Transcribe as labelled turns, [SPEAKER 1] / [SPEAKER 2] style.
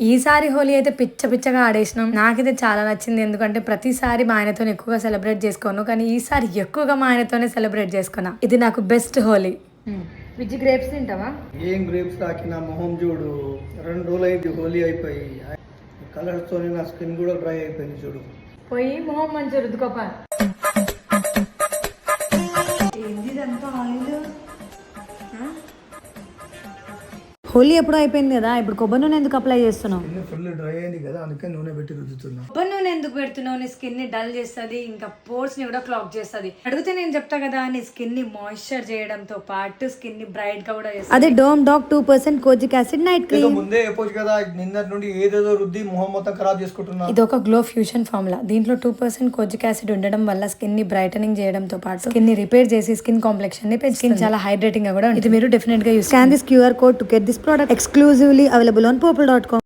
[SPEAKER 1] ఈసారి హోలీ అయితే పిచ్చ పిచ్చగా ఆడేసినాం. నాకైతే చాలా నచ్చింది. ఎందుకంటే ప్రతిసారి మా ఆయనతో ఎక్కువగా సెలబ్రేట్ చేసుకోను. కానీ ఈసారి ఎక్కువగా మా ఆయనతోనే సెలబ్రేట్ చేసుకున్నా. ఇది నాకు బెస్ట్ హోలీ. విజ్జి గ్రేప్స్ తింటావా?
[SPEAKER 2] ఏం గ్రేప్స్ తాకిన మొహం చూడు. రెండు రోజులు అయింది హోలీ అయిపోయి. కలర్స్తో నా స్కిన్ కూడా డ్రై అయిపోయింది చూడు.
[SPEAKER 1] పోయి మొహం మంచిగా రుద్దుకోపా. హోలీ ఎప్పుడు అయిపోయింది కదా ఇప్పుడు కొబ్బరి నూనె ఎందుకు అప్లై చేస్తున్నావు?
[SPEAKER 2] ఫుల్ డ్రై అయింది కదా అందుకే నూనె పెట్టి రుద్దుతున్నా.
[SPEAKER 1] కొబ్బరి నూనె ఎందుకు పెడుతున్నావు? నీ స్కిన్ని డల్ చేస్తుంది ఇంకా పోర్స్ని కూడా క్లాక్ చేస్తుంది. అడిగితే నేను చెప్తా కదా నీ స్కిన్ని మాయిశ్చర్ చేయడంతో పాటు స్కిన్ని బ్రైట్గా కూడా చేస్తుంది.
[SPEAKER 3] అదే డోమ్ dock two percent kojic acid night
[SPEAKER 2] ఏదో ముందే చెప్పొచ్చు కదా నిన్నటి నుండి ఏదేదో రుద్ది మొహం మొత్తం ఖరాబ్ చేసుకుంటున్నా.
[SPEAKER 1] ఇది ఒక గ్లో ఫ్యూషన్ ఫార్ములా. దీంట్లో టూ పర్సెంట్ కోజిక్ యాసిడ్ ఉండడం వల్ల స్కిన్ని బ్రైటనింగ్ చేయడంతో పాటు స్కిన్ని రిపేర్ చేసి స్కిన్ కాంప్లెక్షన్ని పెంచి చాలా హైడ్రేటింగ్గా కూడా ఉంటుంది. ఇది మీరు డెఫినెట్గా use
[SPEAKER 3] scan this Q R code to get this product exclusively available on purple.com.